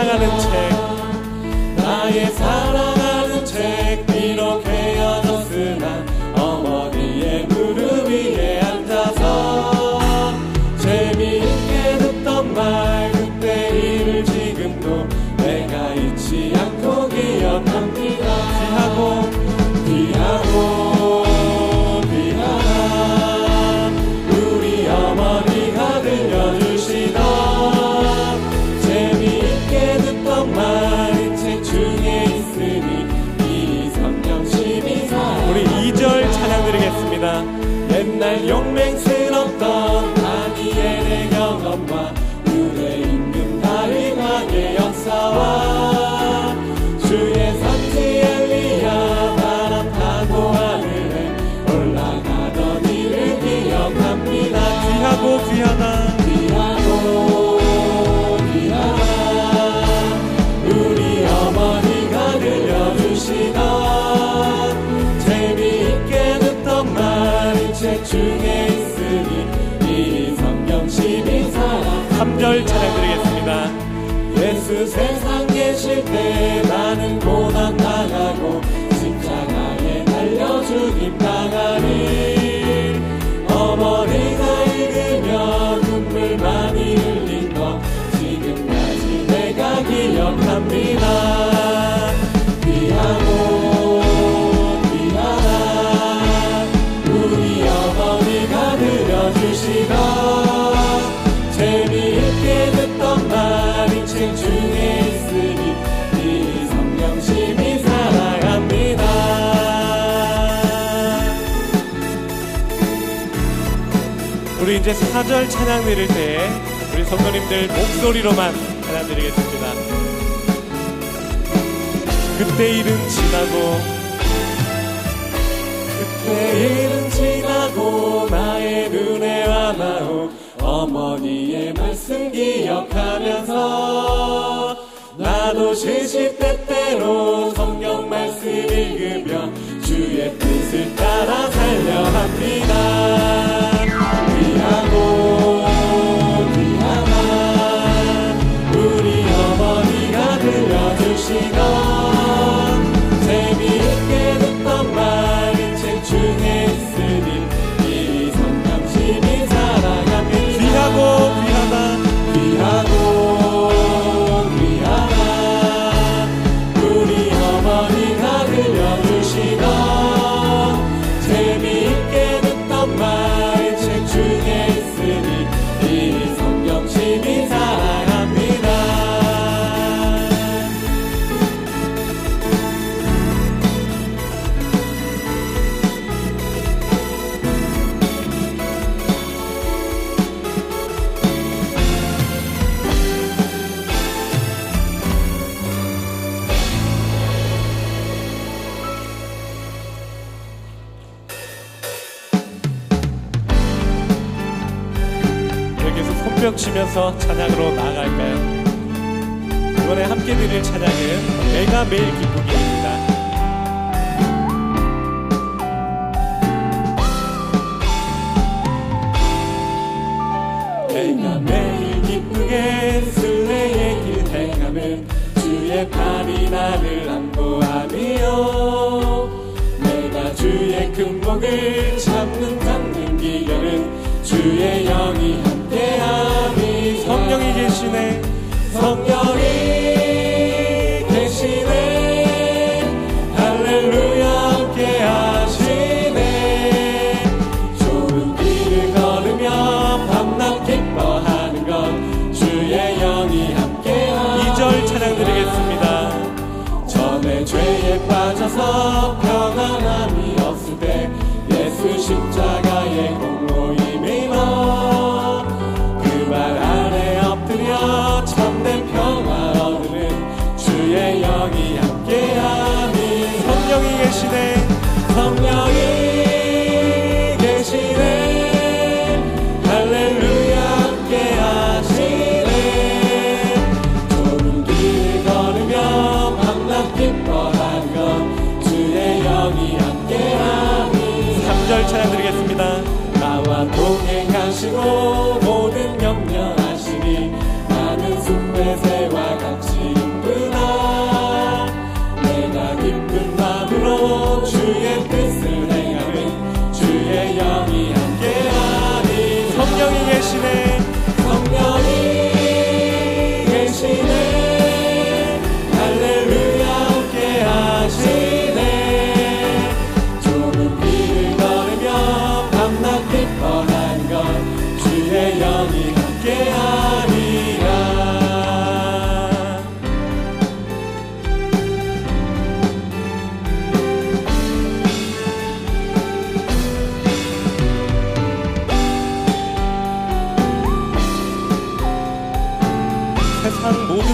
살아가는 채. 세상 계실 때 나는 고난 당하고 이제 사절 찬양 드릴 때 우리 성도님들 목소리로만 찬양 드리겠습니다. 그때 일은 지나고 그때 일은 지나고 나의 눈에 안아오 어머니의 말씀 기억하면서 나도 시시때때로 외치면서 찬양으로 나아갈까요? 이번에 함께 드릴 찬양은 내가 매일 기쁘게입니다. 내가 매일 기쁘게 슬레의 길 행하면 주의 팔이 나를 안보하며 내가 주의 큰 복을 잡는 담는 기계는 주의 영 대신에 성령.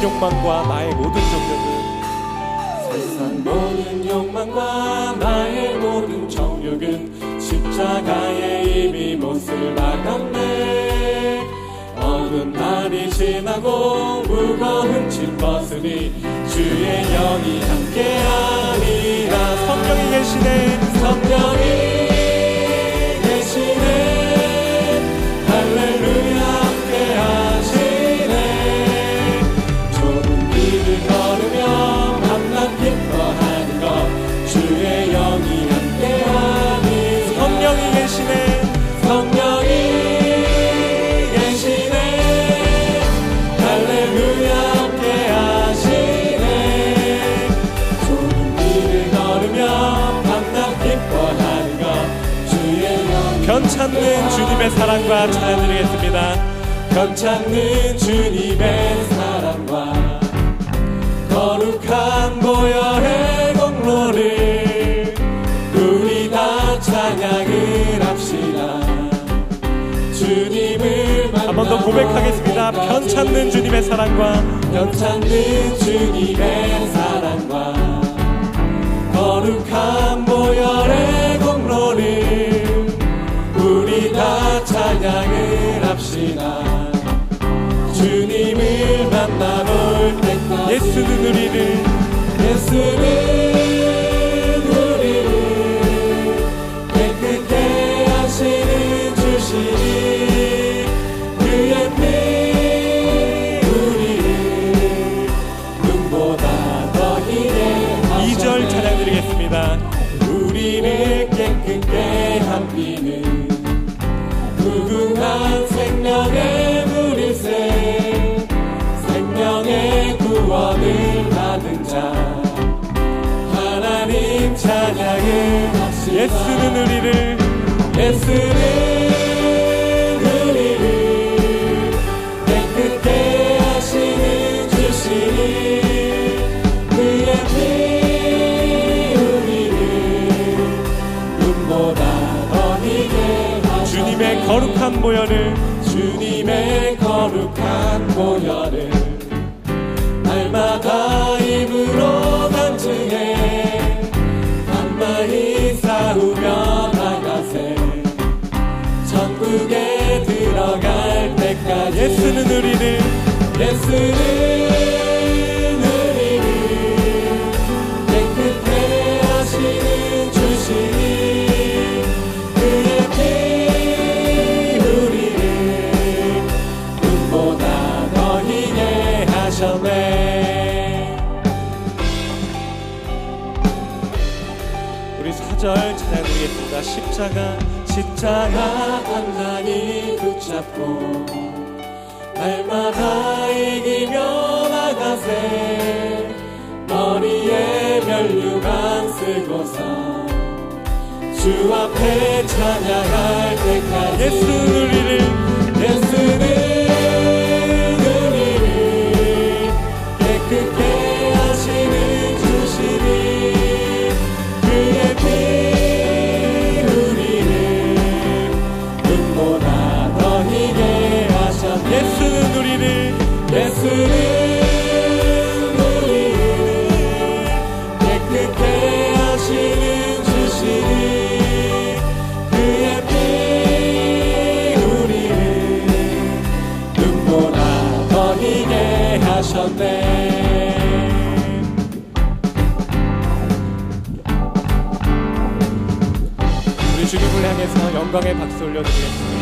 욕망과 나의 모든 정욕은 세상 모든 욕망과 나의 모든 정욕은 십자가에 이미 못을 박았네 어두운 날이 지나고 무거운 짐 벗으니 주의 영이 함께하리라 성령이 계시네. 성령이 주님의 사랑과 찬양 드리겠습니다. 변찮는 주님의 사랑과 거룩한 보혈의 공로를 우리 다 찬양을 합시다 주님을 한번 더 고백하겠습니다. 변찮는 주님의 사랑과 변찮는 주님의 사랑과 거룩한 보혈의 찬양을 합시다. 주님을 만나볼 때까지 예수는 우리를 예수는 주님의 거룩한 보혈을 주님의 거룩한 보혈을 예수는 우리를 예수는 4절 찬양 드리겠습니다. 십자가 십자가 단단히 붙잡고 날마다 이기며 나가세. 머리에 면류관 쓰고서 주 앞에 찬양할 때까지 예수는 우리를 주님을 향해서 영광의 박수 올려드리겠습니다.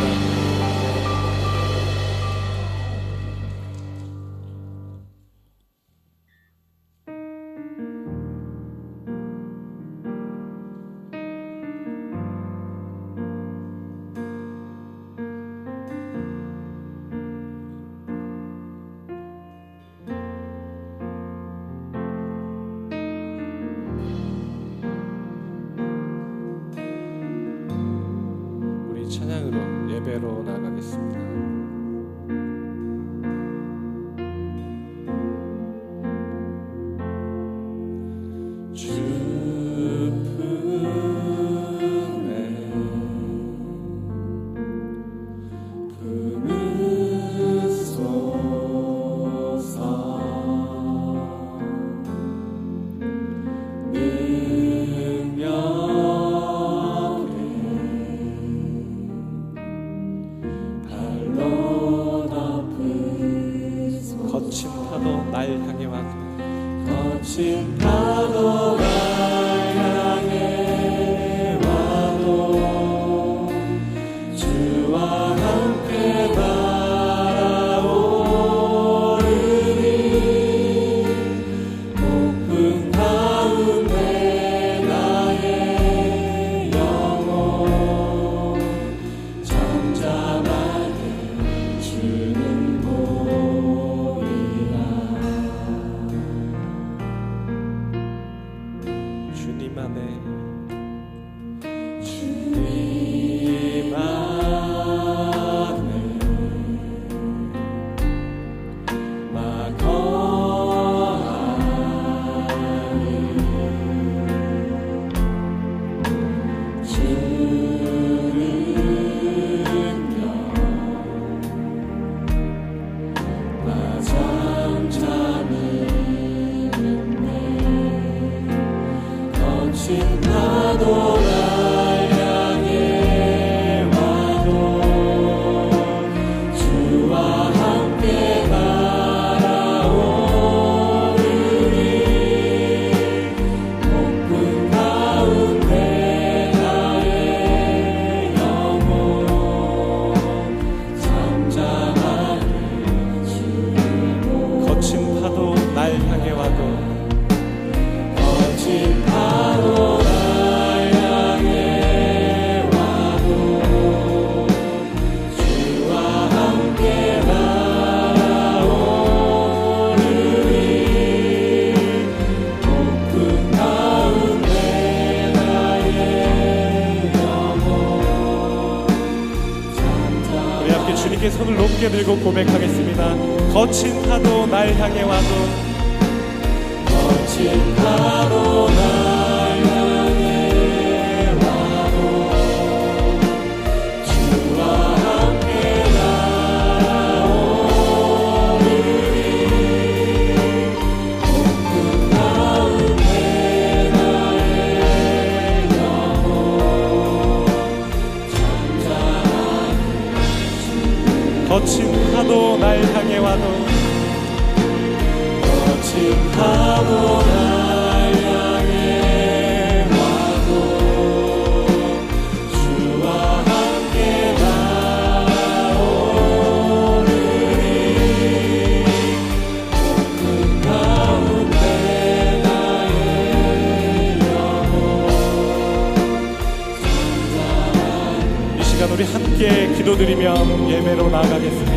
들고 고백하겠습니다. 거친 파도 날 향해 와도 거친 파도 ですね。